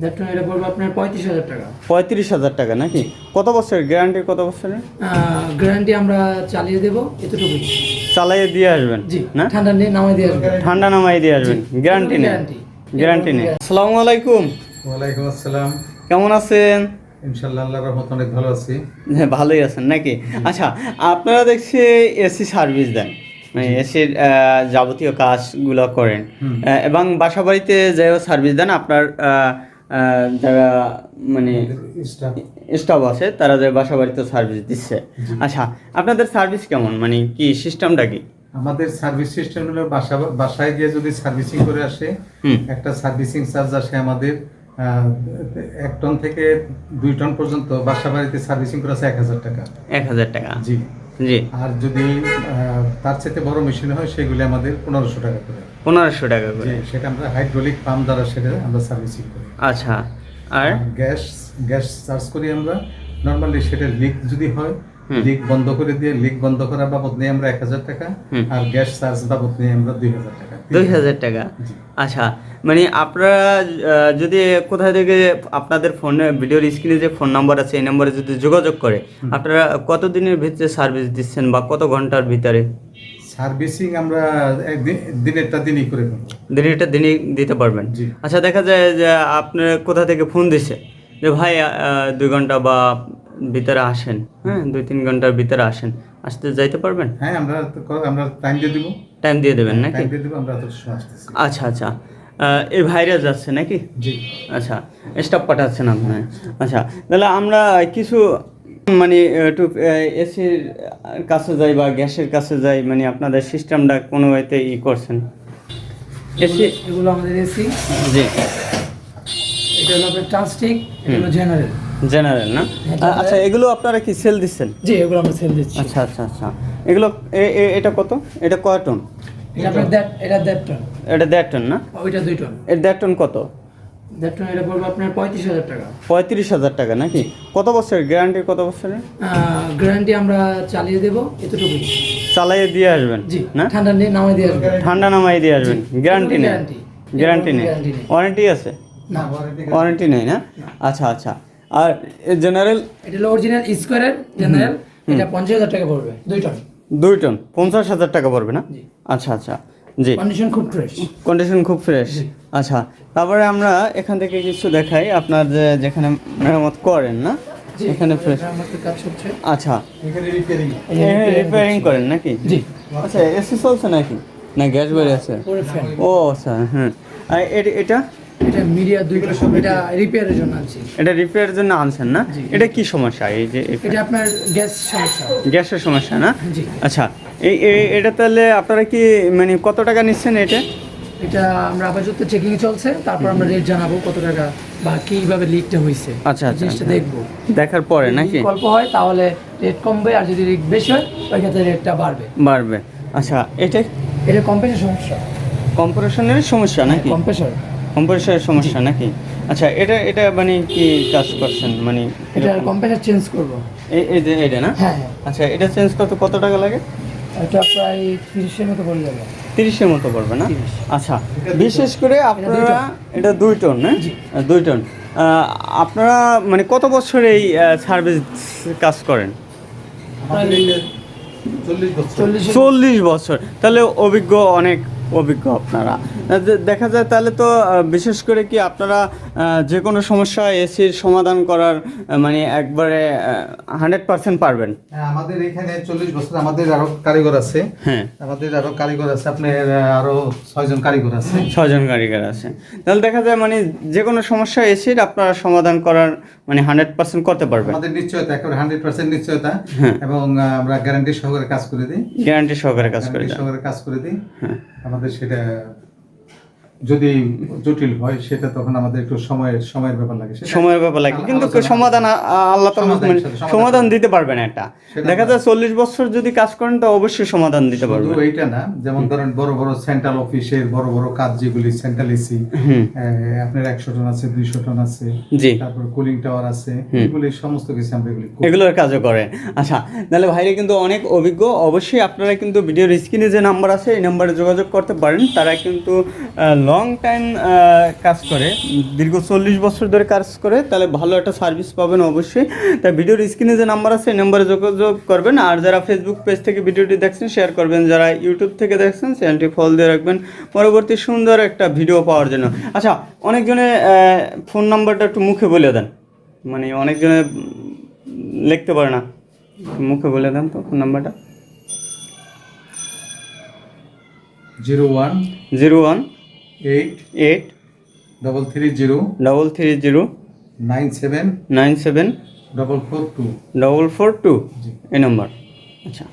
That এটা পড়বে আপনার পঁয়ত্রিশ হাজার টাকা। পঁয়ত্রিশ হাজার টাকা নাকি? কত বছরের গ্যারান্টি কত বছরের? গ্যারান্টি আমরা চালিয়ে দেবো এতটুকুই। চালাইয়ে দিয়ে আসবেন জি না? ঠান্ডা নিয়ে নামাই দিয়ে আসব ঠান্ডা নামাই দিয়ে আসবেন গ্যারান্টি নেই গ্যারান্টি নেই আসসালামু আলাইকুম। ওয়ালাইকুম আসসালাম। কেমন আছেন? ইনশাল্লাহ আল্লাহ রহমত অনেক ভালো আছি। হ্যাঁ ভালোই আছেন নাকি? আচ্ছা আপনারা দেখছি এসি সার্ভিস দেন মানে এসির যাবতীয় কাজগুলো করেন। এবং বাসা বাড়িতে যাও সার্ভিস দেন আপনার যারা মানে স্টাফ আছে তারা যে বাসা বাড়িতে সার্ভিস দিচ্ছে আচ্ছা আপনাদের সার্ভিস কেমন? মানে কি সিস্টেমটা কি? আমাদের সার্ভিস সিস্টেম হলো বাসা বাসায় গিয়ে যদি সার্ভিসিং করে আসে। একটা সার্ভিসিং চার্জ আসে আমাদের এক টন থেকে দুই টন পর্যন্ত বাসা বাড়িতে সার্ভিসিং করে আছে এক হাজার টাকা। এক হাজার টাকা। জি। জি। আর যদি তার চাইতে বড় মেশিন হয় সেগুলি আমাদের পনেরোশো টাকা করে। পনেরোশো টাকা করে। সেটা আমরা হাইড্রোলিক পাম্প দ্বারা সেটা আমরা সার্ভিসিং করি। আচ্ছা আর? গ্যাস গ্যাস চার্জ করি আমরা। নর্মালি সেটা লিক যদি হয় লিক বন্ধ করে দিয়ে লিক বন্ধ করার বাবদ নিয়ে আমরা এক হাজার টাকা আর গ্যাস চার্জ বাবদ নিয়ে আমরা দুই হাজার টাকা। দুই হাজার টাকা? আচ্ছা মানে আপনারা যদি কোথা থেকে আপনাদের ফোনে ভিডিওর স্ক্রিনে যে ফোন নাম্বার আছে এই নম্বরে যদি যোগাযোগ করে আপনারা কত দিনের ভিতরে সার্ভিস দিচ্ছেন বা কত ঘণ্টার ভিতরে? সার্ভিসিং আমরা দিনেরটা দিনই করে ফেলব দিনেরটা দিনই দিতে পারবেন। আচ্ছা দেখা যায় যে আপনার কোথা থেকে ফোন দিছে? যে ভাই দুই ঘণ্টা বা ভিতরে আসেন হ্যাঁ দুই তিন ঘণ্টার ভিতরে আসেন আসতে যাইতে পারবেন? হ্যাঁ আমরা আমরা টাইম দিয়ে দিব। টাইম দিয়ে দেবেন নাকি? টাইম দিয়ে দিব আমরা তো আসতেছি। আচ্ছা আচ্ছা। এই ভাইরাস যাচ্ছে নাকি? জি। আচ্ছা স্টাফ পাঠাচ্ছেন আপনার। আচ্ছা তাহলে আমরা কিছু মানে একটু এসির কাছে যাই বা গ্যাসের কাছে যাই মানে আপনাদের সিস্টেমটা কোনো ওয়েতে ই করছেন? এসি এগুলো আমাদের এসি জি। এটা হলো ট্রান্সটিক এটা হলো জেনারেল জেনারেল না? হ্যাঁ, আচ্ছা এগুলো আপনারা কি সেল দিচ্ছেন? জি এগুলো আমরা সেল দিচ্ছি। আচ্ছা আচ্ছা আচ্ছা। এগুলো এটা কত? এটা কয় টন? এটা আপনার এটা দেড় টন। এটা দেড় টন না? ওইটা দুই টন। এর দেড় টন কত? দেড় এটা পড়বে আপনার পঁয়ত্রিশ হাজার টাকা। পঁয়ত্রিশ হাজার টাকা নাকি? কত বছরের গ্যারান্টি কত বছরের? গ্যারান্টি আমরা চালিয়ে দেবো এতটুকুই। চালাইয়ে দিয়ে আসবেন জি না? ঠান্ডা নিয়ে নামাই দিয়ে আসব ঠান্ডা নামাই দিয়ে আসবেন গ্যারান্টি নেই। গ্যারান্টি নেই। ওয়ারেন্টি আছে? না। ওয়ারেন্টি নেই না? আচ্ছা আচ্ছা। আর জেনারেল এটা হলো অরিজিনাল স্কোয়ারের জেনারেল এটা পঞ্চাশ হাজার টাকা পড়বে দুই টন। দুই টন পঞ্চাশ হাজার টাকা পড়বে না? আচ্ছা আচ্ছা। জি। কন্ডিশন খুব ফ্রেশ কন্ডিশন খুব ফ্রেশ আচ্ছা তারপরে আমরা এখান থেকে কিছু দেখাই। আপনার যে যেখানে মেরামত করেন না? এখানে ফ্রেশ আচ্ছা। এখানে রিপেয়ারিং রিপেয়ারিং করেন নাকি? জি। আচ্ছা এসি চলছে নাকি? না গ্যাস বেড়ে আছে ও আচ্ছা হ্যাঁ আর এটা? এটা মিডিয়া দুই এটা রিপেয়ারের জন্য আনছি। এটা রিপেয়ারের জন্য আনছেন না? এটা কি সমস্যা? এই যে এটা আপনার গ্যাস সমস্যা। গ্যাসের সমস্যা না? জি। আচ্ছা এই এটা তাহলে আপনারা কি মানে কত টাকা নিচ্ছেন এটা? এটা আমরা আপাতত চেকিং চলছে তারপর আমরা রেট জানাব কত টাকা বা কীভাবে লিকটা হয়েছে। আচ্ছা, আচ্ছা, জিনিসটা আচ্ছা। দেখব। দেখার পরে নাকি? যদি অল্প হয় তাহলে রেট কমবে আর যদি রেট বেশি হয় ওই ক্ষেত্রে রেটটা বাড়বে। বাড়বে। আচ্ছা এটা এটা কম্প্রেসার সমস্যা। কম্প্রেশনের সমস্যা নাকি? কম্প্রেসার কম্প্রেশনের সমস্যা নাকি? আচ্ছা এটা এটা মানে কি কাজ করছেন? মানে এটা কম্প্রেসার চেঞ্জ করব। এই এই যে এটা না? হ্যাঁ হ্যাঁ। আচ্ছা এটা চেঞ্জ করতে কত টাকা লাগে? এটা প্রায় তিরিশের মতো পড়ে যাবে। তিরিশের মতো পড়বে না? আচ্ছা বিশেষ করে আপনারা এটা দুই টন না। দুই টন। আপনারা মানে কত বছর এই সার্ভিস কাজ করেন? চল্লিশ বছর। তাহলে অভিজ্ঞ অনেক অভিজ্ঞ আপনারা। দেখা যায় তাহলে তো বিশেষ করে কি আপনারা যে কোনো সমস্যা এসির সমাধান করার মানে একবারে হান্ড্রেড পার্সেন্ট পারবেন। হ্যাঁ, আমাদের এখানে চল্লিশ বছর আমাদের আরও কারিগর আছে। হ্যাঁ। আমাদের আরও কারিগর আছে আপনার আরও ছয়জন কারিগর আছে। ছয়জন কারিগর আছে। তাহলে দেখা যায় মানে যে কোনো সমস্যা এসির আপনারা সমাধান করার মানে হান্ড্রেড পার্সেন্ট করতে পারবেন। আমাদের নিশ্চয়তা একেবারে হান্ড্রেড পার্সেন্ট নিশ্চয়তা। হ্যাঁ। এবং আমরা গ্যারান্টি সহকারে কাজ করে দিই। গ্যারান্টি সহকারে কাজ করে দেন। সহকারে কাজ করে দিই। হ্যাঁ। আমাদের সেটা যদি জটিল হয় সেটা তখন আমাদের একটু সময়ের সময়ের ব্যাপার লাগে। সময়ের ব্যাপার লাগে। কিন্তু সমাধান আল্লাহ তাআলা সমাধান দিতে পারবেন একটা। দেখা যায় চল্লিশ বছর যদি কাজ করেন তো অবশ্যই সমাধান দিতে শুধু পারবেন। এইটা না যেমন ধরেন বড় বড় সেন্ট্রাল অফিসের বড় বড় কাজ যেগুলি সেন্ট্রাল এসি আপনার একশো টন আছে দুইশো টন আছে জি। তারপর কুলিং টাওয়ার আছে এগুলি সমস্ত কিছু আমরা এগুলি এগুলোর কাজও করে। আচ্ছা তাহলে ভাইরা কিন্তু অনেক অভিজ্ঞ। অবশ্যই আপনারা কিন্তু ভিডিওর স্ক্রিনে যে নাম্বার আছে এই নাম্বারে যোগাযোগ করতে পারেন। তারা কিন্তু লং টাইম কাজ করে দীর্ঘ চল্লিশ বছর ধরে কাজ করে তাহলে ভালো একটা সার্ভিস পাবেন অবশ্যই। তাই ভিডিওর স্ক্রিনে যে নাম্বার আছে এই নাম্বারে যোগাযোগ করবেন আর যারা ফেসবুক পেজ থেকে ভিডিওটি দেখছেন শেয়ার করবেন। যারা ইউটিউব থেকে দেখছেন চ্যানেলটি ফলো দিয়ে রাখবেন। পরবর্তী সুন্দর একটা ভিডিও পাওয়ার জন্য। আচ্ছা অনেকজনে ফোন নাম্বারটা একটু মুখে বলে দেন। মানে অনেকজনে লিখতে পারে না। মুখে বলে দেন তো ফোন নাম্বারটা zero one zero one eight eight double three zero double three zero nine seven nine seven double four two double four two এই নম্বর। আচ্ছা।